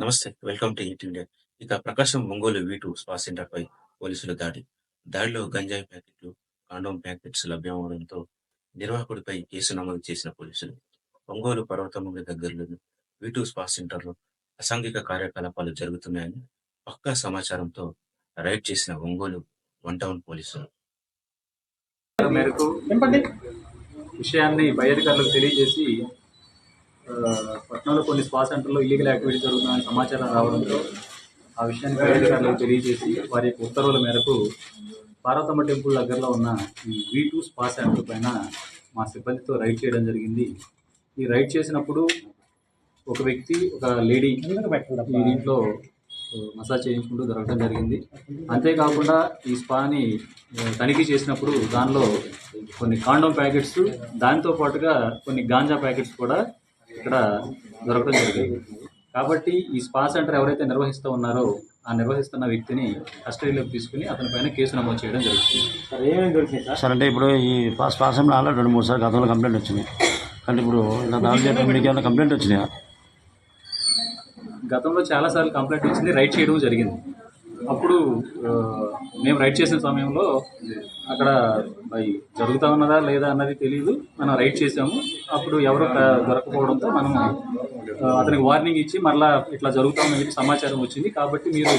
నమస్తే welcome to eat India. ఇక Prakasam Ongole V two spa center పై పోలీసుల దాడి. దాడిలో గంజాయి ప్యాకెట్లు కాండోమ్ ప్యాకెట్స్ లభ్యమవడంతో నిర్వాహకుడిపై కేసు నమోదు చేసిన పోలీసులు ఒంగోలు పర్వతముడి దగ్గరలోని వీ టూ స్పా సెంటర్లో అసాంఘిక కార్యకలాపాలు జరుగుతున్నాయని పక్కా సమాచారంతో రైడ్ చేసిన ఒంగోలు వన్ టౌన్ పోలీసులు. మేరకు విషయాన్ని పై అధికారులకు తెలియజేసి పట్టణంలో పట్నంలో కొన్ని స్పా సెంటర్లో ఇల్లీగల్ యాక్టివిటీ జరుగుతుందని సమాచారం రావడంతో ఆ విషయాన్ని అధికారులకు తెలియజేసి వారి యొక్క ఉత్తర్వుల మేరకు పార్వతమ్మ టెంపుల్ దగ్గరలో ఉన్న ఈ వీ టూ స్పా సెంటర్ పైన మా సిబ్బందితో రైడ్ చేయడం జరిగింది. ఈ రైడ్ చేసినప్పుడు ఒక వ్యక్తి ఒక లేడీ ఈ దీంట్లో మసాజ్ చేయించుకుంటూ దొరకడం జరిగింది. అంతేకాకుండా ఈ స్పాని తనిఖీ చేసినప్పుడు దానిలో కొన్ని కాండోమ్ ప్యాకెట్స్ దాంతో పాటుగా కొన్ని గాంజా ప్యాకెట్స్ కూడా ఇక్కడ దొరకడం జరిగింది. కాబట్టి ఈ స్పా సెంటర్ ఎవరైతే నిర్వహిస్తూ ఉన్నారో ఆ నిర్వహిస్తున్న వ్యక్తిని కస్టడీలోకి తీసుకుని అతని పైన కేసు నమోదు చేయడం జరుగుతుంది. సార్ అంటే ఇప్పుడు ఈ పాస్ పాసంలో ఆల్రెడీ రెండు మూడు సార్లు గతంలో కంప్లైంట్ వచ్చింది కానీ ఇప్పుడు ఇలా దాడి చేయడం మీకు ఏమైనా కంప్లైంట్ వచ్చినాయా? గతంలో చాలాసార్లు కంప్లైంట్ వచ్చింది. రైడ్ చేయడం జరిగింది. అప్పుడు మేము రైడ్ చేసిన సమయంలో అక్కడ మరి జరుగుతా ఉన్నదా లేదా అన్నది తెలియదు మనం రైడ్ చేసాము అప్పుడు ఎవరు దొరకపోవడంతో మనం అతనికి వార్నింగ్ ఇచ్చి మరలా ఇట్లా జరుగుతా ఉందని చెప్పి సమాచారం వచ్చింది. కాబట్టి మీరు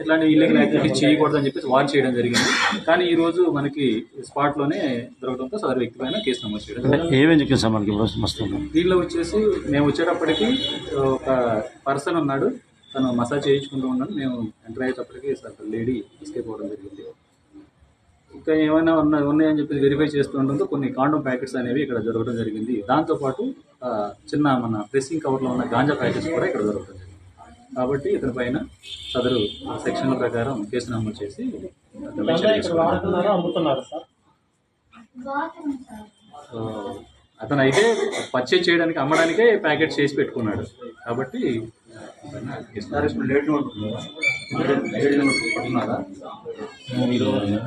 ఇట్లాంటి ఇల్లీగల్ యాక్టివిటీస్ చేయకూడదని చెప్పేసి వార్న్ చేయడం జరిగింది. కానీ ఈ రోజు మనకి స్పాట్లోనే దొరకడంతో సదరు వ్యక్తి పైన కేసు నమోదు చేయడం ఏమేమి సార్ మనకి దీనిలో వచ్చేసి మేము వచ్చేటప్పటికి ఒక పర్సన్ ఉన్నాడు. తను మసాజ్ చేయించుకుంటూ ఉన్నాడు మేము ఎంటర్ అయ్యేటప్పటికి అసలు లేడీ ఎస్కేప్ అవ్వడం జరిగింది. ఇంకా ఏమైనా ఉన్నా ఉన్నాయని చెప్పి వెరిఫై చేస్తుండడంతో కొన్ని కాండోమ్ ప్యాకెట్స్ అనేవి ఇక్కడ దొరకడం జరిగింది. దాంతోపాటు చిన్న మన ప్రెస్సింగ్ కవర్లో ఉన్న గాంజా ప్యాకెట్స్ కూడా ఇక్కడ దొరకడం జరిగింది. కాబట్టి ఇతని పైన సదరు సెక్షన్ల ప్రకారం కేసు నమోదు చేసి అతను అయితే పర్చేజ్ చేయడానికి అమ్మడానికే ప్యాకెట్ చేసి పెట్టుకున్నాడు. కాబట్టి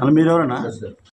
మీరు ఎవరన్నా?